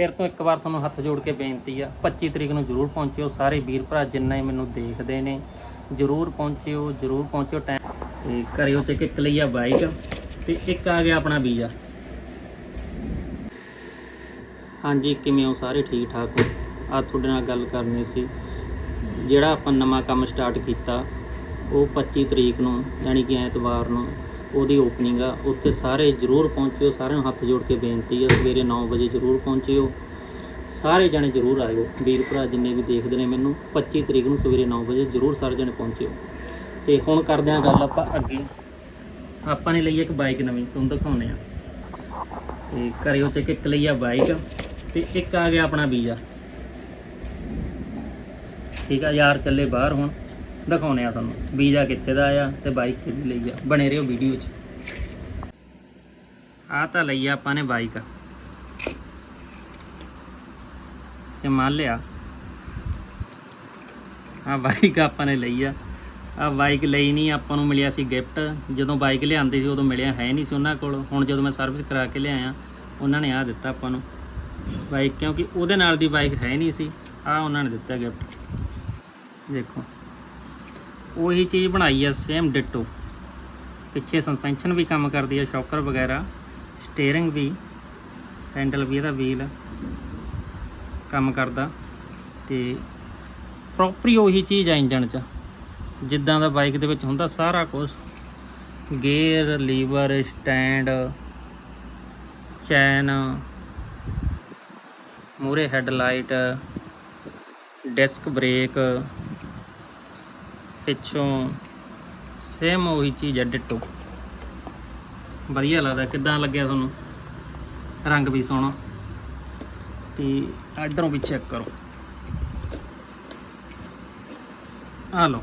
ਫਿਰ ਤੋਂ ਇੱਕ ਵਾਰ ਤੁਹਾਨੂੰ ਹੱਥ ਜੋੜ ਕੇ ਬੇਨਤੀ ਆ 25 ਤਰੀਕ ਨੂੰ ਜਰੂਰ ਪਹੁੰਚਿਓ। ਸਾਰੇ ਵੀਰ ਭਰਾ ਜਿੰਨਾ ਹੀ ਮੈਨੂੰ ਦੇਖਦੇ ਨੇ, ਜਰੂਰ ਪਹੁੰਚਿਓ ਜਰੂਰ ਪਹੁੰਚਿਓ ਟਾਈਮ ਤੇ ਕਰਿਓ ਚੈੱਕ ਇੱਕ ਲਈ ਆ ਬਾਈਕ ਤੇ ਇੱਕ ਆ ਗਿਆ ਆਪਣਾ ਵੀਜ਼ਾ। ਹਾਂਜੀ, ਕਿਵੇਂ ਹੋ? ਸਾਰੇ ਠੀਕ ਠਾਕ ਹੋ? ਆ ਤੁਹਾਡੇ ਨਾਲ ਗੱਲ ਕਰਨੀ ਸੀ। ਜਿਹੜਾ ਆਪਾਂ ਨਵਾਂ ਕੰਮ ਸਟਾਰਟ ਕੀਤਾ, ਉਹ 25 ਤਰੀਕ ਨੂੰ, ਯਾਨੀ ਕਿ ਐਤਵਾਰ ਨੂੰ ਉਹਦੀ ਓਪਨਿੰਗ ਆ, ਉੱਥੇ ਸਾਰੇ ਜਰੂਰ ਪਹੁੰਚਿਓ, ਸਾਰਿਆਂ ਨੂੰ ਹੱਥ ਜੋੜ ਕੇ ਬੇਨਤੀ ਆ, ਸਵੇਰੇ 9 ਵਜੇ ਜਰੂਰ ਪਹੁੰਚਿਓ। ਸਾਰੇ ਜਣੇ ਜਰੂਰ ਆਇਓ, ਵੀਰ ਭਰਾ ਜਿੰਨੇ ਵੀ ਦੇਖਦੇ ਨੇ ਮੈਨੂੰ 25 ਤਰੀਕ ਨੂੰ ਸਵੇਰੇ 9 ਵਜੇ ਜਰੂਰ ਸਾਰੇ ਜਣੇ ਪਹੁੰਚਿਓ। ਤੇ ਹੁਣ ਕਰਦੇ ਹਾਂ ਗੱਲ ਆਪਾਂ ਅੱਗੇ। ਆਪਾਂ ਨੇ ਲਈ ਇੱਕ ਬਾਈਕ ਨਵੀਂ, ਤੁਹਾਨੂੰ ਦਿਖਾਉਂਦੇ ਆ ਤੇ ਕਰਿਓ ਚੈੱਕ ਇੱਕ ਲਈ ਆ ਬਾਈਕ ਤੇ ਇੱਕ ਆ ਗਿਆ ਆਪਣਾ ਵੀਜ਼ਾ। ਠੀਕ ਆ, ਯਾਰ ਚੱਲੇ ਬਾਹਰ ਹੁਣ। ਦਿਖਾਉਣੇ ਆ ਤੁਹਾਨੂੰ ਵੀਜ਼ਾ ਕਿੱਥੇ ਦਾ ਆ ਤੇ ਬਾਈਕ ਕਿਹਦੀ ਲਈ ਆ। ਬਣੇ ਰਹੋ ਵੀਡੀਓ 'ਚ। ਆ ਤਾਂ ਲਈ ਆ ਆਪਾਂ ਨੇ ਬਾਈਕ ਤੇ ਮੰਨ ਲਿਆ ਆ ਬਾਈਕ ਆਪਾਂ ਨੇ ਲਈ ਆ। ਆ ਬਾਈਕ ਲਈ ਨਹੀਂ, ਆਪਾਂ ਨੂੰ ਮਿਲਿਆ ਸੀ ਗਿਫਟ ਜਦੋਂ ਬਾਈਕ ਲਿਆਂਦੀ ਸੀ, ਉਦੋਂ ਮਿਲਿਆ ਹੈ ਨਹੀਂ ਸੀ ਉਹਨਾਂ ਕੋਲ। ਹੁਣ ਜਦੋਂ ਮੈਂ ਸਰਵਿਸ ਕਰਾ ਕੇ ਲਿਆਇਆ, ਉਹਨਾਂ ਨੇ ਆ ਦਿੱਤਾ ਆਪਾਂ ਨੂੰ। ਬਾਈਕ ਕਿਉਂਕਿ ਉਹਦੇ ਨਾਲ ਦੀ ਬਾਈਕ ਹੈ ਨਹੀਂ ਸੀ ਆ ਉਹਨਾਂ ਨੇ ਦਿੱਤਾ ਗਿਫਟ ਦੇਖੋ। ਉਹੀ ਚੀਜ਼ ਬਣਾਈ ਆ ਸੇਮ ਡਿਟੋ ਪਿੱਛੇ ਸਸਪੈਂਸ਼ਨ ਵੀ ਕੰਮ ਕਰਦੀ ਆ ਸ਼ੌਕਰ ਵਗੈਰਾ ਸਟੀਅਰਿੰਗ ਵੀ ਹੈਂਡਲ ਵੀ, ਇਹਦਾ ਵੀਲ ਕੰਮ ਕਰਦਾ। ਤੇ ਪ੍ਰੋਪਰੀ ਉਹੀ ਚੀਜ਼ ਆ ਇੰਜਣ 'ਚ। ਜਿੱਦਾਂ ਦਾ ਬਾਈਕ ਦੇ ਵਿੱਚ ਹੁੰਦਾ ਸਾਰਾ ਕੁਝ ਗੇਅਰ ਲੀਵਰ ਸਟੈਂਡ ਚੈਨ ਮੂਰੇ ਹੈਡਲਾਈਟ ਡਿਸਕ ਬ੍ਰੇਕ ਪਿੱਛੋਂ ਸੇਮ ਉਹੀ ਚੀਜ਼ ਹੈ ਡਿੱਟੋ। ਵਧੀਆ ਲੱਗਦਾ, ਕਿੱਦਾਂ ਲੱਗਿਆ ਤੁਹਾਨੂੰ? ਰੰਗ ਵੀ ਸੋਹਣਾ। ਤੇ ਇਧਰੋਂ ਵੀ ਚੈੱਕ ਕਰੋ। ਆ ਲਓ।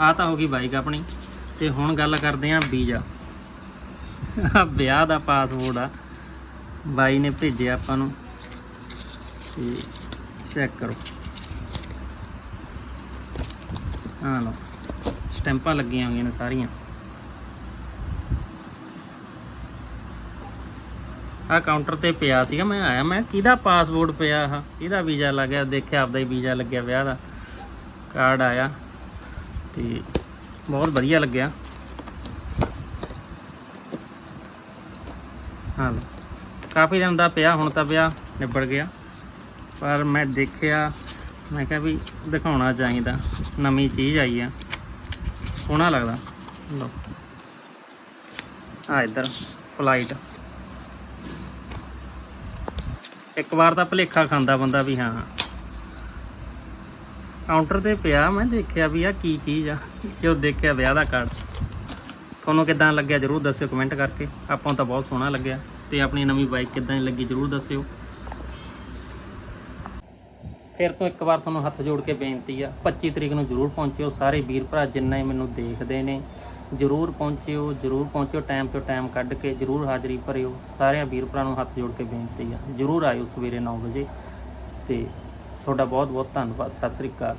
ਆ ਤਾਂ ਹੋ ਗਈ ਬਾਈਕ ਆਪਣੀ। ਤੇ ਹੁਣ ਗੱਲ ਕਰਦੇ ਆਂ ਵੀਜ਼ਾ। ਆ ਵਿਆਹ ਦਾ ਪਾਸਪੋਰਟ ਆ। ਬਾਈ ਨੇ ਭੇਜਿਆ ਆਪਾਂ ਨੂੰ। ਤੇ ਚੈੱਕ ਕਰੋ। ਆ ਲਓ, ਸਟੈਂਪਾਂ ਲੱਗੀਆਂ ਹੋਈਆਂ ਨੇ ਸਾਰੀਆਂ। ਆ ਕਾਊਂਟਰ ਤੇ ਪਿਆ ਸੀਗਾ, ਮੈਂ ਆਇਆ, ਮੈਂ ਕਿਹਦਾ ਪਾਸਪੋਰਟ ਪਿਆ ਆ ਕਿਹਦਾ ਵੀਜ਼ਾ ਲੱਗਿਆ? ਦੇਖਿਆ, ਆਪਦਾ ਹੀ ਵੀਜ਼ਾ ਲੱਗਿਆ ਵਿਆਹ ਦਾ। ਕਾਰਡ ਆਇਆ ਤੇ ਬਹੁਤ ਵਧੀਆ ਲੱਗਿਆ। ਹਾਂ ਕਾਫੀ ਦਿਨ ਦਾ ਪਿਆ, ਹੁਣ ਤਾਂ ਵਿਆਹ ਨਿਬੜ ਗਿਆ। ਪਰ ਮੈਂ ਦੇਖਿਆ ਮੈਂ ਕਿਹਾ ਵੀ ਦਿਖਾਉਣਾ ਚਾਹੀਦਾ, ਨਵੀਂ ਚੀਜ਼ ਆਈ ਆ। ਸੋਹਣਾ ਲੱਗਦਾ। ਲਓ। ਆ ਇੱਧਰ ਫਲਾਈਟ ਇੱਕ ਵਾਰ ਤਾਂ ਭਲੇਖਾ ਖਾਂਦਾ ਬੰਦਾ ਵੀ ਹਾਂ। ਕਾਊਂਟਰ ਤੇ ਪਿਆ, ਮੈਂ ਦੇਖਿਆ ਵੀ ਆ ਕੀ ਚੀਜ਼ ਆ। ਜੋ ਦੇਖਿਆ ਵਿਆਹ ਦਾ ਕਾਰਡ ਤੁਹਾਨੂੰ ਕਿਦਾਂ ਲੱਗਿਆ ਜਰੂਰ ਦੱਸਿਓ ਕਮੈਂਟ ਕਰਕੇ। ਆਪਾਂ ਨੂੰ ਤਾਂ ਬਹੁਤ ਸੋਹਣਾ ਲੱਗਿਆ। ਤੇ ਆਪਣੀ ਨਵੀਂ ਬਾਈਕ ਕਿਦਾਂ ਦੀ ਲੱਗੀ ਜਰੂਰ ਦੱਸਿਓ। ਫਿਰ ਤੋਂ ਇੱਕ ਵਾਰ ਤੁਹਾਨੂੰ ਹੱਥ ਜੋੜ ਕੇ ਬੇਨਤੀ ਆ 25 ਤਰੀਕ ਨੂੰ ਜਰੂਰ ਪਹੁੰਚਿਓ। ਸਾਰੇ ਵੀਰ ਭਰਾ ਜਿੰਨੇ ਮੈਨੂੰ ਦੇਖਦੇ ਨੇ, ਜਰੂਰ ਪਹੁੰਚਿਓ ਜਰੂਰ ਪਹੁੰਚਿਓ, ਟਾਈਮ ਤੋਂ ਟਾਈਮ ਕੱਢ ਕੇ ਜਰੂਰ ਹਾਜ਼ਰੀ ਭਰਿਓ। ਸਾਰਿਆਂ ਵੀਰ ਭਰਾ ਨੂੰ ਹੱਥ ਜੋੜ ਕੇ ਬੇਨਤੀ ਆ, ਜਰੂਰ ਆਇਓ ਸਵੇਰੇ 9 ਵਜੇ। ਤੇ ਤੁਹਾਡਾ ਬਹੁਤ ਬਹੁਤ ਧੰਨਵਾਦ, ਸਤਿ ਸ੍ਰੀ ਅਕਾਲ।